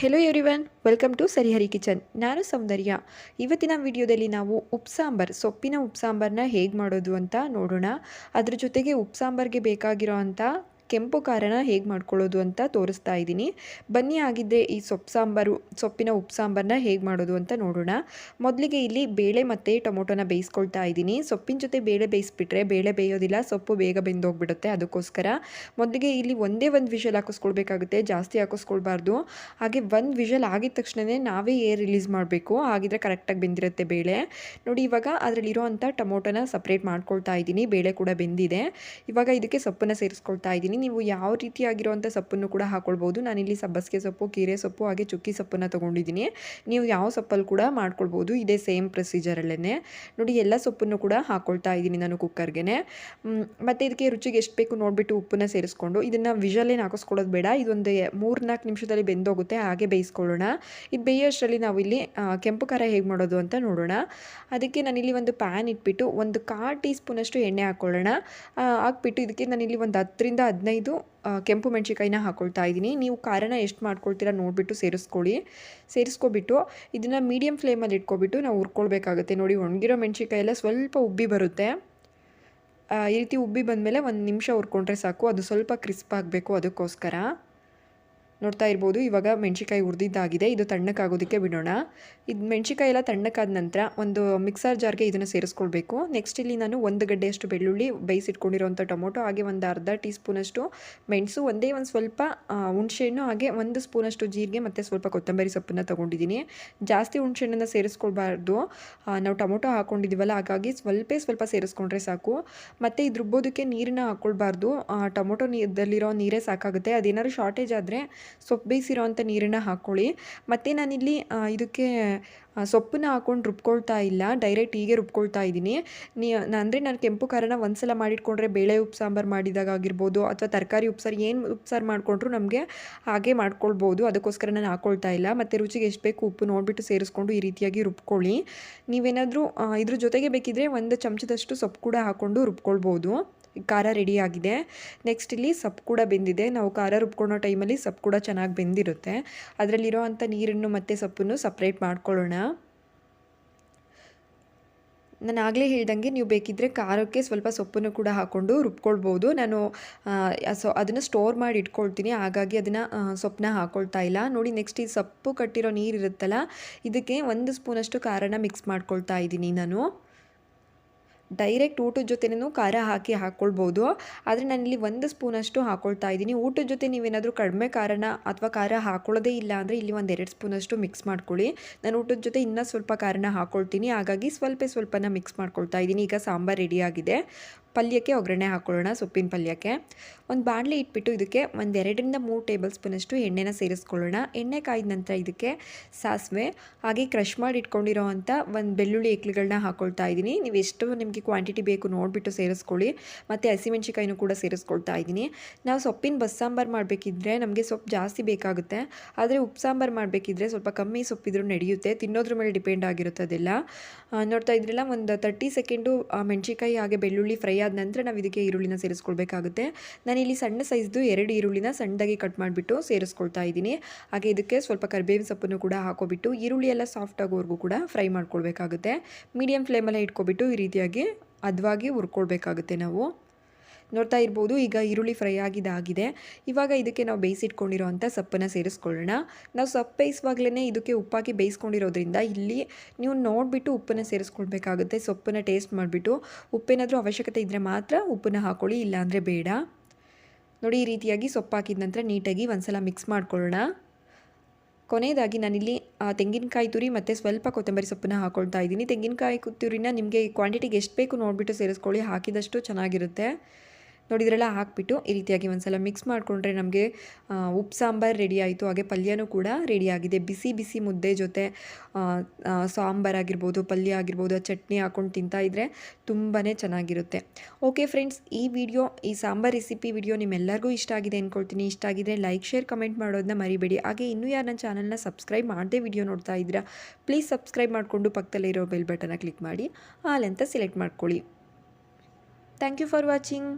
Hello everyone welcome to Sarihari kitchen ನಾನು ಸೌಂದರ್ಯ. ಇವತ್ತಿನ ವಿಡಿಯೋದಲ್ಲಿ ನಾವು ಉಪ್ಸಾಂಬಾರ್ ಸೊಪ್ಪಿನ ಉಪ್ಸಾಂಬಾರನ್ನ ಹೇಗೆ ಮಾಡೋದು ಅಂತ ನೋಡೋಣ. ಅದ್ರ ಜೊತೆಗೆ ಉಪ್ಸಾಂಬಾರ್ಗೆ ಬೇಕಾಗಿರೋ ಅಂಥ ಕೆಂಪು ಖಾರನ ಹೇಗೆ ಮಾಡ್ಕೊಳ್ಳೋದು ಅಂತ ತೋರಿಸ್ತಾ ಇದ್ದೀನಿ. ಬನ್ನಿ ಆಗಿದ್ದರೆ ಈ ಸೊಪ್ಪು ಸಾಂಬಾರು, ಸೊಪ್ಪಿನ ಉಪ್ಪು ಸಾಂಬಾರನ್ನ ಹೇಗೆ ಮಾಡೋದು ಅಂತ ನೋಡೋಣ. ಮೊದಲಿಗೆ ಇಲ್ಲಿ ಬೇಳೆ ಮತ್ತು ಟೊಮೊಟೊನ ಬೇಯಿಸ್ಕೊಳ್ತಾ ಇದ್ದೀನಿ. ಸೊಪ್ಪಿನ ಜೊತೆ ಬೇಳೆ ಬೇಯಿಸ್ಬಿಟ್ರೆ ಬೇಳೆ ಬೇಯೋದಿಲ್ಲ, ಸೊಪ್ಪು ಬೇಗ ಬೆಂದೋಗ್ಬಿಡುತ್ತೆ ಅದಕ್ಕೋಸ್ಕರ. ಮೊದಲಿಗೆ ಇಲ್ಲಿ ಒಂದೇ ಒಂದು ವಿಷಲ್ ಹಾಕಿಸ್ಕೊಳ್ಬೇಕಾಗುತ್ತೆ, ಜಾಸ್ತಿ ಹಾಕಿಸ್ಕೊಳ್ಬಾರ್ದು. ಹಾಗೆ ಒಂದು ವಿಷಲ್ ಆಗಿದ ತಕ್ಷಣವೇ ನಾವೇ ಏರ್ ರಿಲೀಸ್ ಮಾಡಬೇಕು, ಹಾಗಿದ್ರೆ ಕರೆಕ್ಟಾಗಿ ಬೆಂದಿರುತ್ತೆ ಬೇಳೆ. ನೋಡಿ, ಇವಾಗ ಅದರಲ್ಲಿರೋ ಅಂಥ ಟೊಮೊಟೊನ ಸಪ್ರೇಟ್ ಮಾಡ್ಕೊಳ್ತಾ ಇದ್ದೀನಿ, ಬೇಳೆ ಕೂಡ ಬೆಂದಿದೆ. ಇವಾಗ ಇದಕ್ಕೆ ಸೊಪ್ಪನ್ನು ಸೇರಿಸ್ಕೊಳ್ತಾ ಇದ್ದೀನಿ. ನೀವು ಯಾವ ರೀತಿಯಾಗಿರುವಂಥ ಸೊಪ್ಪನ್ನು ಕೂಡ ಹಾಕ್ಕೊಳ್ಬೋದು ನಾನಿಲ್ಲಿ ಸಬ್ಬಸಿಗೆ ಸೊಪ್ಪು, ಕೀರೆ ಸೊಪ್ಪು, ಹಾಗೆ ಚುಕ್ಕಿ ಸೊಪ್ಪನ್ನು ತೊಗೊಂಡಿದ್ದೀನಿ. ನೀವು ಯಾವ ಸೊಪ್ಪಲ್ಲಿ ಕೂಡ ಮಾಡ್ಕೊಳ್ಬೋದು. ಇದೇ ಸೇಮ್ ಪ್ರೊಸೀಜರಲ್ಲೇ ನೋಡಿ, ಎಲ್ಲ ಸೊಪ್ಪನ್ನು ಕೂಡ ಹಾಕ್ಕೊಳ್ತಾ ಇದ್ದೀನಿ ನಾನು ಕುಕ್ಕರ್ಗೆ ಮತ್ತು ಇದಕ್ಕೆ ರುಚಿಗೆ ಎಷ್ಟು ಬೇಕು ನೋಡಿಬಿಟ್ಟು ಉಪ್ಪನ್ನು ಸೇರಿಸ್ಕೊಂಡು, ಇದನ್ನು ವಿಷಲೇನು ಹಾಕಿಸ್ಕೊಳ್ಳೋದು ಬೇಡ. ಇದೊಂದು ಮೂರು ನಾಲ್ಕು ನಿಮಿಷದಲ್ಲಿ ಬೆಂದೋಗುತ್ತೆ, ಹಾಗೆ ಬೇಯಿಸ್ಕೊಳ್ಳೋಣ. ಇದು ಬೇಯೋಷ್ಟರಲ್ಲಿ ನಾವು ಇಲ್ಲಿ ಕೆಂಪು ಖಾರ ಹೇಗೆ ಮಾಡೋದು ಅಂತ ನೋಡೋಣ. ಅದಕ್ಕೆ ನಾನಿಲ್ಲಿ ಒಂದು ಪ್ಯಾನ್ ಇಟ್ಬಿಟ್ಟು ಒಂದು ಕಾಲು ಟೀ ಸ್ಪೂನಷ್ಟು ಎಣ್ಣೆ ಹಾಕ್ಕೊಳ್ಳೋಣ ಹಾಕ್ಬಿಟ್ಟು ಇದಕ್ಕೆ ನಾನಿಲ್ಲಿ ಒಂದು ಹತ್ತರಿಂದ ಹದಿನೈದು ಕೆಂಪು ಮೆಣಸಿಕಾಯಿನ ಹಾಕ್ಕೊಳ್ತಾ ಇದ್ದೀನಿ. ನೀವು ಖಾರನ ಎಷ್ಟು ಮಾಡ್ಕೊಳ್ತೀರಾ ನೋಡಿಬಿಟ್ಟು ಸೇರಿಸ್ಕೊಳ್ಳಿ. ಸೇರಿಸ್ಕೊಬಿಟ್ಟು ಇದನ್ನು ಮೀಡಿಯಮ್ ಫ್ಲೇಮಲ್ಲಿ ಇಟ್ಕೊಬಿಟ್ಟು ನಾವು ಹುರ್ಕೊಳ್ಬೇಕಾಗುತ್ತೆ. ನೋಡಿ, ಒಣಗಿರೋ ಮೆಣಸಿಕಾಯಿ ಎಲ್ಲ ಸ್ವಲ್ಪ ಉಬ್ಬಿ ಬರುತ್ತೆ. ಈ ರೀತಿ ಉಬ್ಬಿ ಬಂದಮೇಲೆ ಒಂದು ನಿಮಿಷ ಹುರ್ಕೊಂಡ್ರೆ ಸಾಕು. ಅದು ಸ್ವಲ್ಪ ಕ್ರಿಸ್ಪ್ ಆಗಬೇಕು ಅದಕ್ಕೋಸ್ಕರ. ನೋಡ್ತಾ ಇರ್ಬೋದು, ಇವಾಗ ಮೆಣಸಿಕಾಯಿ ಹುರಿದಿದ್ದಾಗಿದೆ, ಇದು ತಣ್ಣಕ್ಕಾಗೋದಕ್ಕೆ ಬಿಡೋಣ. ಇದು ಮೆಣಸಿಕಾಯಿ ಎಲ್ಲ ತಣ್ಣಕ್ಕಾದ ನಂತರ ಒಂದು ಮಿಕ್ಸರ್ ಜಾರ್ಗೆ ಇದನ್ನು ಸೇರಿಸ್ಕೊಳ್ಬೇಕು. ನೆಕ್ಸ್ಟ್ ಇಲ್ಲಿ ನಾನು ಒಂದು ಗಡ್ಡೆಯಷ್ಟು ಬೆಳ್ಳುಳ್ಳಿ ಬೇಯಿಸಿಟ್ಕೊಂಡಿರೋಂಥ ಟೊಮೊಟೊ, ಹಾಗೆ ಒಂದು ಅರ್ಧ ಟೀ ಸ್ಪೂನಷ್ಟು ಮೆಣಸು, ಒಂದೇ ಒಂದು ಸ್ವಲ್ಪ ಹುಣಸೆಹಣ್ಣು, ಹಾಗೆ ಒಂದು ಸ್ಪೂನಷ್ಟು ಜೀರಿಗೆ ಮತ್ತು ಸ್ವಲ್ಪ ಕೊತ್ತಂಬರಿ ಸೊಪ್ಪನ್ನು ತೊಗೊಂಡಿದ್ದೀನಿ. ಜಾಸ್ತಿ ಹುಣಸೆಹಣ್ಣನ್ನು ಸೇರಿಸ್ಕೊಳ್ಬಾರ್ದು. ನಾವು ಟೊಮೊಟೊ ಹಾಕ್ಕೊಂಡಿದ್ದೀವಲ್ಲ ಹಾಗಾಗಿ ಸ್ವಲ್ಪ ಸ್ವಲ್ಪ ಸೇರಿಸ್ಕೊಂಡ್ರೆ ಸಾಕು. ಮತ್ತು ಇದು ರುಬ್ಬೋದಕ್ಕೆ ನೀರನ್ನ ಹಾಕ್ಕೊಳ್ಬಾರ್ದು ಟೊಮೊಟೊ ನೀರದಲ್ಲಿರೋ ನೀರೇ ಸಾಕಾಗುತ್ತೆ. ಅದೇನಾದ್ರು ಶಾರ್ಟೇಜ್ ಆದರೆ ಸೊಪ್ಪು ಬೇಯಿಸಿರೋ ನೀರನ್ನು ಹಾಕ್ಕೊಳ್ಳಿ ಮತ್ತು ನಾನಿಲ್ಲಿ ಇದಕ್ಕೆ ಸೊಪ್ಪನ್ನ ಹಾಕ್ಕೊಂಡು ರುಬ್ಕೊಳ್ತಾ ಇಲ್ಲ. ಡೈರೆಕ್ಟ್ ಹೀಗೆ ರುಬ್ಕೊಳ್ತಾ ಇದ್ದೀನಿ. ನೀ, ಅಂದರೆ ನಾನು ಕೆಂಪು ಖಾರನ ಒಂದು ಸಲ ಮಾಡಿಟ್ಕೊಂಡ್ರೆ ಬೇಳೆ ಉಪ್ಪು ಸಾಂಬಾರು ಮಾಡಿದಾಗ ಆಗಿರ್ಬೋದು ಅಥವಾ ತರಕಾರಿ ಉಪ್ಸಾರು ಏನು ಉಪ್ಸಾರು ಮಾಡಿಕೊಂಡ್ರು ನಮಗೆ ಹಾಗೆ ಮಾಡ್ಕೊಳ್ಬೋದು. ಅದಕ್ಕೋಸ್ಕರ ನಾನು ಹಾಕ್ಕೊಳ್ತಾ ಇಲ್ಲ. ಮತ್ತು ರುಚಿಗೆ ಎಷ್ಟು ಬೇಕು ಉಪ್ಪು ನೋಡಿಬಿಟ್ಟು ಸೇರಿಸ್ಕೊಂಡು ಈ ರೀತಿಯಾಗಿ ರುಬ್ಕೊಳ್ಳಿ. ನೀವೇನಾದರೂ ಇದ್ರ ಜೊತೆಗೆ ಬೇಕಿದ್ದರೆ ಒಂದು ಚಮಚದಷ್ಟು ಸೊಪ್ಪು ಕೂಡ ಹಾಕ್ಕೊಂಡು ರುಬ್ಕೊಳ್ಬೋದು. ಖಾರ ರೆಡಿಯಾಗಿದೆ ನೆಕ್ಸ್ಟ್ ಇಲ್ಲಿ ಸೊಪ್ಪು ಕೂಡ ಬೆಂದಿದೆ. ನಾವು ಖಾರ ರುಬ್ಕೊಳ್ಳೋ ಟೈಮಲ್ಲಿ ಸೊಪ್ಪು ಕೂಡ ಚೆನ್ನಾಗಿ ಬೆಂದಿರುತ್ತೆ. ಅದರಲ್ಲಿರೋ ಅಂಥ ನೀರನ್ನು ಮತ್ತು ಸೊಪ್ಪನ್ನು ಸಪ್ರೇಟ್ ಮಾಡ್ಕೊಳ್ಳೋಣ. ನಾನು ಆಗಲೇ ಹೇಳ್ದಂಗೆ ನೀವು ಬೇಕಿದ್ದರೆ ಖಾರಕ್ಕೆ ಸ್ವಲ್ಪ ಸೊಪ್ಪನ್ನು ಕೂಡ ಹಾಕ್ಕೊಂಡು ರುಬ್ಕೊಳ್ಬೋದು. ನಾನು ಸೊ ಅದನ್ನು ಸ್ಟೋರ್ ಮಾಡಿ ಇಟ್ಕೊಳ್ತೀನಿ. ಹಾಗಾಗಿ ಅದನ್ನು ಸೊಪ್ಪನ್ನ ಹಾಕ್ಕೊಳ್ತಾ ಇಲ್ಲ. ನೋಡಿ ನೆಕ್ಸ್ಟ್ ಈ ಸೊಪ್ಪು ಕಟ್ಟಿರೋ ನೀರು ಇರುತ್ತಲ್ಲ, ಇದಕ್ಕೆ ಒಂದು ಸ್ಪೂನಷ್ಟು ಖಾರನ ಮಿಕ್ಸ್ ಮಾಡ್ಕೊಳ್ತಾ ಇದ್ದೀನಿ ನಾನು. ಡೈರೆಕ್ಟ್ ಊಟದ ಜೊತೆನೂ ಖಾರ ಹಾಕಿ ಹಾಕ್ಕೊಳ್ಬೋದು ಆದರೆ ನಾನಿಲ್ಲಿ ಒಂದು ಸ್ಪೂನಷ್ಟು ಹಾಕ್ಕೊಳ್ತಾ ಇದ್ದೀನಿ. ಊಟದ ಜೊತೆ ನೀವೇನಾದರೂ ಕಡಿಮೆ ಖಾರನ ಅಥವಾ ಖಾರ ಹಾಕ್ಕೊಳ್ಳೋದೇ ಇಲ್ಲ ಅಂದರೆ ಇಲ್ಲಿ ಒಂದು ಎರಡು ಸ್ಪೂನಷ್ಟು ಮಿಕ್ಸ್ ಮಾಡ್ಕೊಳ್ಳಿ. ನಾನು ಊಟದ ಜೊತೆ ಇನ್ನೂ ಸ್ವಲ್ಪ ಖಾರನ ಹಾಕ್ಕೊಳ್ತೀನಿ ಹಾಗಾಗಿ ಸ್ವಲ್ಪ ಸ್ವಲ್ಪನ ಮಿಕ್ಸ್ ಮಾಡ್ಕೊಳ್ತಾ ಇದ್ದೀನಿ. ಈಗ ಸಾಂಬಾರು ರೆಡಿಯಾಗಿದೆ ಪಲ್ಯಕ್ಕೆ ಒಗ್ಗರಣೆ ಹಾಕ್ಕೊಳ್ಳೋಣ ಸೊಪ್ಪಿನ ಪಲ್ಯಕ್ಕೆ. ಒಂದು ಬಾಣಲೆ ಇಟ್ಬಿಟ್ಟು ಇದಕ್ಕೆ ಒಂದು ಎರಡರಿಂದ ಮೂರು ಟೇಬಲ್ ಸ್ಪೂನಷ್ಟು ಎಣ್ಣೆನ ಸೇರಿಸ್ಕೊಳ್ಳೋಣ. ಎಣ್ಣೆ ಕಾಯ್ದ ನಂತರ ಇದಕ್ಕೆ ಸಾಸಿವೆ, ಹಾಗೆ ಕ್ರಷ್ ಮಾಡಿ ಇಟ್ಕೊಂಡಿರೋ ಒಂದು ಬೆಳ್ಳುಳ್ಳಿ ಎಕ್ಲುಗಳನ್ನ ಹಾಕ್ಕೊಳ್ತಾ ಇದ್ದೀನಿ. ನೀವು ಎಷ್ಟು ನಿಮಗೆ ಕ್ವಾಂಟಿಟಿ ಬೇಕು ನೋಡಿಬಿಟ್ಟು ಸೇರಿಸ್ಕೊಳ್ಳಿ. ಮತ್ತು ಹಸಿಮೆಣ್ಸಿಕಾಯಿನೂ ಕೂಡ ಸೇರಿಸ್ಕೊಳ್ತಾ ಇದ್ದೀನಿ. ನಾವು ಸೊಪ್ಪಿನ ಬಸ್ಸಾಂಬಾರು ಮಾಡಬೇಕಿದ್ರೆ ನಮಗೆ ಸೊಪ್ಪು ಜಾಸ್ತಿ ಬೇಕಾಗುತ್ತೆ. ಆದರೆ ಉಪ್ಪು ಸಾಂಬಾರು ಮಾಡಬೇಕಿದ್ರೆ ಸ್ವಲ್ಪ ಕಮ್ಮಿ ಸೊಪ್ಪಿದ್ರು ನಡೆಯುತ್ತೆ. ತಿನ್ನೋದ್ರ ಮೇಲೆ ಡಿಪೆಂಡ್ ಆಗಿರುತ್ತೆ ಅದೆಲ್ಲ ನೋಡ್ತಾ ಇದ್ರಲ್ಲ, ಒಂದು ತರ್ಟಿ ಸೆಕೆಂಡು ಮೆಣಸಿಕಾಯಿ ಹಾಗೆ ಬೆಳ್ಳುಳ್ಳಿ ಫ್ರೈ ನಂತರ ನಾವು ಇದಕ್ಕೆ ಈರುಳ್ಳಿನ ಸೇರಿಸ್ಕೊಳ್ಬೇಕಾಗುತ್ತೆ. ನಾನಿಲ್ಲಿ ಸಣ್ಣ ಸೈಜ್ದು ಎರಡು ಈರುಳ್ಳಿನ ಸಣ್ಣದಾಗಿ ಕಟ್ ಮಾಡಿಬಿಟ್ಟು ಸೇರಿಸ್ಕೊಳ್ತಾ ಇದ್ದೀನಿ. ಹಾಗೆ ಇದಕ್ಕೆ ಸ್ವಲ್ಪ ಕರಿಬೇವಿನ ಸೊಪ್ಪನ್ನು ಕೂಡ ಹಾಕೋಬಿಟ್ಟು, ಈರುಳ್ಳಿ ಎಲ್ಲ ಸಾಫ್ಟ್ ಆಗೋವರೆಗೂ ಕೂಡ ಫ್ರೈ ಮಾಡ್ಕೊಳ್ಬೇಕಾಗುತ್ತೆ. ಮೀಡಿಯಮ್ ಫ್ಲೇಮಲ್ಲೇ ಇಟ್ಕೊಬಿಟ್ಟು ಈ ರೀತಿಯಾಗಿ ಅದ್ವಾಗಿ ಹುರ್ಕೊಳ್ಬೇಕಾಗುತ್ತೆ ನಾವು. ನೋಡ್ತಾ ಇರ್ಬೋದು, ಈಗ ಈರುಳ್ಳಿ ಫ್ರೈ ಆಗಿದಾಗಿದೆ ಇವಾಗ ಇದಕ್ಕೆ ನಾವು ಬೇಯಿಸಿಟ್ಕೊಂಡಿರೋ ಅಂಥ ಸಪ್ಪನ್ನು ಸೇರಿಸ್ಕೊಳ್ಳೋಣ. ನಾವು ಸೊಪ್ಪು ಬೇಯಿಸುವಾಗಲೇ ಇದಕ್ಕೆ ಉಪ್ಪಾಕಿ ಬೇಯಿಸ್ಕೊಂಡಿರೋದ್ರಿಂದ ಇಲ್ಲಿ ನೀವು ನೋಡಿಬಿಟ್ಟು ಉಪ್ಪನ್ನು ಸೇರಿಸ್ಕೊಳ್ಬೇಕಾಗುತ್ತೆ, ಸೊಪ್ಪನ್ನು ಟೇಸ್ಟ್ ಮಾಡಿಬಿಟ್ಟು. ಉಪ್ಪೇನಾದರೂ ಅವಶ್ಯಕತೆ ಇದ್ದರೆ ಮಾತ್ರ ಉಪ್ಪನ್ನು ಹಾಕ್ಕೊಳ್ಳಿ ಇಲ್ಲಾಂದರೆ ಬೇಡ. ನೋಡಿ, ಈ ರೀತಿಯಾಗಿ ಸೊಪ್ಪು ಹಾಕಿದ ನಂತರ ನೀಟಾಗಿ ಒಂದ್ಸಲ ಮಿಕ್ಸ್ ಮಾಡ್ಕೊಳ್ಳೋಣ. ಕೊನೆಯದಾಗಿ ನಾನಿಲ್ಲಿ ತೆಂಗಿನಕಾಯಿ ತುರಿ ಮತ್ತು ಸ್ವಲ್ಪ ಕೊತ್ತಂಬರಿ ಸೊಪ್ಪನ್ನ ಹಾಕೊಳ್ತಾ ಇದ್ದೀನಿ. ತೆಂಗಿನಕಾಯಿ ತುರಿನ ನಿಮಗೆ ಕ್ವಾಂಟಿಟಿಗೆ ಎಷ್ಟು ಬೇಕು ನೋಡಿಬಿಟ್ಟು ಸೇರಿಸ್ಕೊಳ್ಳಿ, ಹಾಕಿದಷ್ಟು ಚೆನ್ನಾಗಿರುತ್ತೆ. ನೋಡಿದ್ರೆಲ್ಲ ಹಾಕ್ಬಿಟ್ಟು ಈ ರೀತಿಯಾಗಿ ಒಂದು ಸಲ ಮಿಕ್ಸ್ ಮಾಡಿಕೊಂಡ್ರೆ ನಮಗೆ ಉಪ್ಪು, ಸಾಂಬಾರು ರೆಡಿ ಆಯಿತು. ಹಾಗೆ ಪಲ್ಯನೂ ಕೂಡ ರೆಡಿಯಾಗಿದೆ ಬಿಸಿ ಬಿಸಿ ಮುದ್ದೆ ಜೊತೆ ಸಾಂಬಾರು ಆಗಿರ್ಬೋದು, ಪಲ್ಯ ಆಗಿರ್ಬೋದು ಚಟ್ನಿ ಹಾಕ್ಕೊಂಡು ತಿಂತಾ ಇದ್ದರೆ ತುಂಬಾ ಚೆನ್ನಾಗಿರುತ್ತೆ. ಓಕೆ ಫ್ರೆಂಡ್ಸ್ ಈ ವಿಡಿಯೋ ಈ ಸಾಂಬಾರ್ ರೆಸಿಪಿ ವಿಡಿಯೋ ನಿಮ್ಮೆಲ್ಲರಿಗೂ ಇಷ್ಟ ಆಗಿದೆ ಅಂದ್ಕೊಳ್ತೀನಿ ಇಷ್ಟ ಆಗಿದ್ರೆ ಲೈಕ್ ಶೇರ್ ಕಮೆಂಟ್ ಮಾಡೋದನ್ನ ಮರಿಬೇಡಿ. ಹಾಗೆ ಇನ್ನೂ ಯಾರು ನನ್ನ ಚಾನಲ್ನ ಸಬ್ಸ್ಕ್ರೈಬ್ ಮಾಡದೆ ವಿಡಿಯೋ ನೋಡ್ತಾ ಇದ್ದೀರಾ ಪ್ಲೀಸ್ ಸಬ್ಸ್ಕ್ರೈಬ್ ಮಾಡಿಕೊಂಡು ಪಕ್ಕದಲ್ಲಿರೋ ಬೆಲ್ ಬಟನ್ನ ಕ್ಲಿಕ್ ಮಾಡಿ, ಹಾಲ್ ಅಂತ ಸೆಲೆಕ್ಟ್ ಮಾಡ್ಕೊಳ್ಳಿ. Thank you for watching